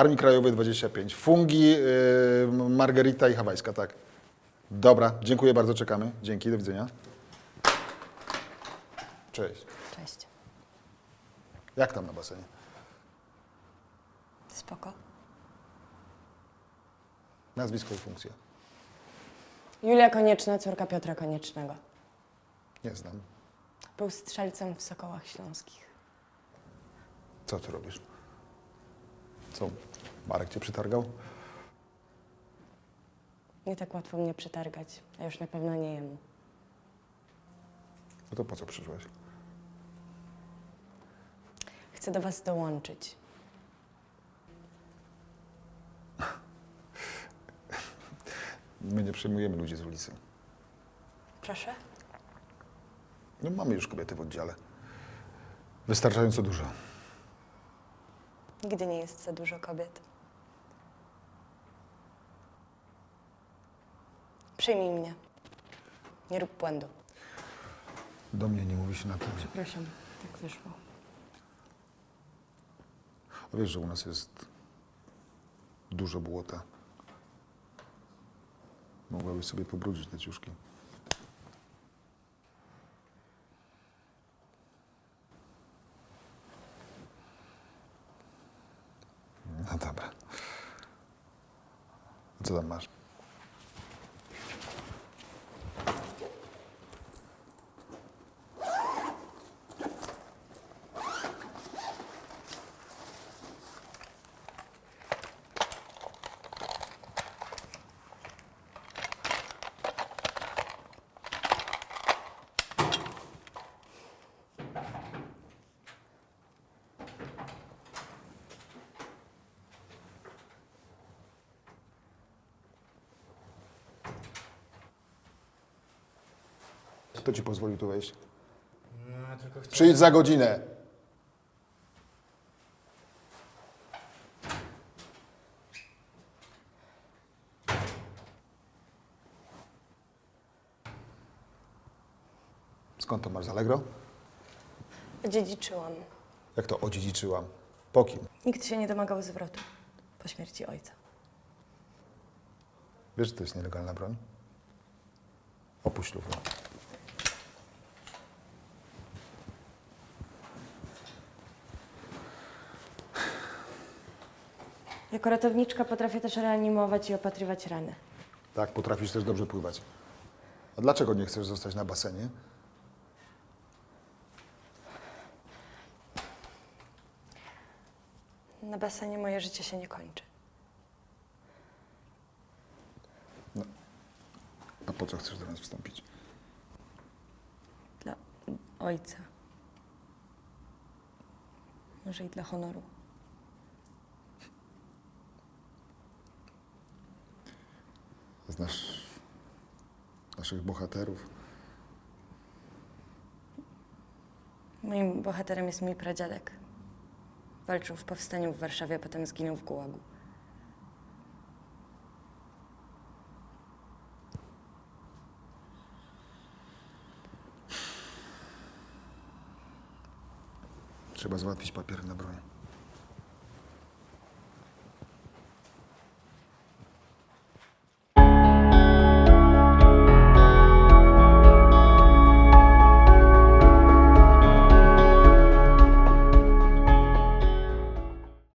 Armii Krajowej 25. Fungi, yy, Margarita i Hawajska, tak. Dobra, dziękuję bardzo, czekamy. Dzięki, do widzenia. Cześć. Cześć. Jak tam na basenie? Spoko. Nazwisko i funkcja. Julia Konieczna, córka Piotra Koniecznego. Nie znam. Był strzelcem w Sokołach Śląskich. Co ty robisz? Co, Marek cię przytargał? Nie tak łatwo mnie przetargać, a już na pewno nie jemu. No to po co przyszłeś? Chcę do was dołączyć. My nie przyjmujemy ludzi z ulicy. Proszę? No mamy już kobiety w oddziale. Wystarczająco dużo. Nigdy nie jest za dużo kobiet. Przyjmij mnie. Nie rób błędu. Do mnie nie mówi się na tym. Przepraszam, tak wyszło. A Wiesz, że u nas jest dużo błota. Mogłabyś sobie pobrudzić te ciuszki. No dobra. Co tam masz? Kto ci pozwolił tu wejść? No, ja tylko chciałem... Przyjdź za godzinę. Skąd to masz z Allegro? Odziedziczyłam. Jak to odziedziczyłam? Po kim? Nikt się nie domagał zwrotu po śmierci ojca. Wiesz, że to jest nielegalna broń? Opuść lufę. Jako ratowniczka potrafię też reanimować i opatrywać rany. Tak, potrafisz też dobrze pływać. A dlaczego nie chcesz zostać na basenie? Na basenie moje życie się nie kończy. A po co chcesz do nas wstąpić? Dla ojca. Może i dla honoru. Znasz naszych bohaterów? Moim bohaterem jest mój pradziadek. Walczył w powstaniu w Warszawie, a potem zginął w gułagu. Trzeba załatwić papier na broń.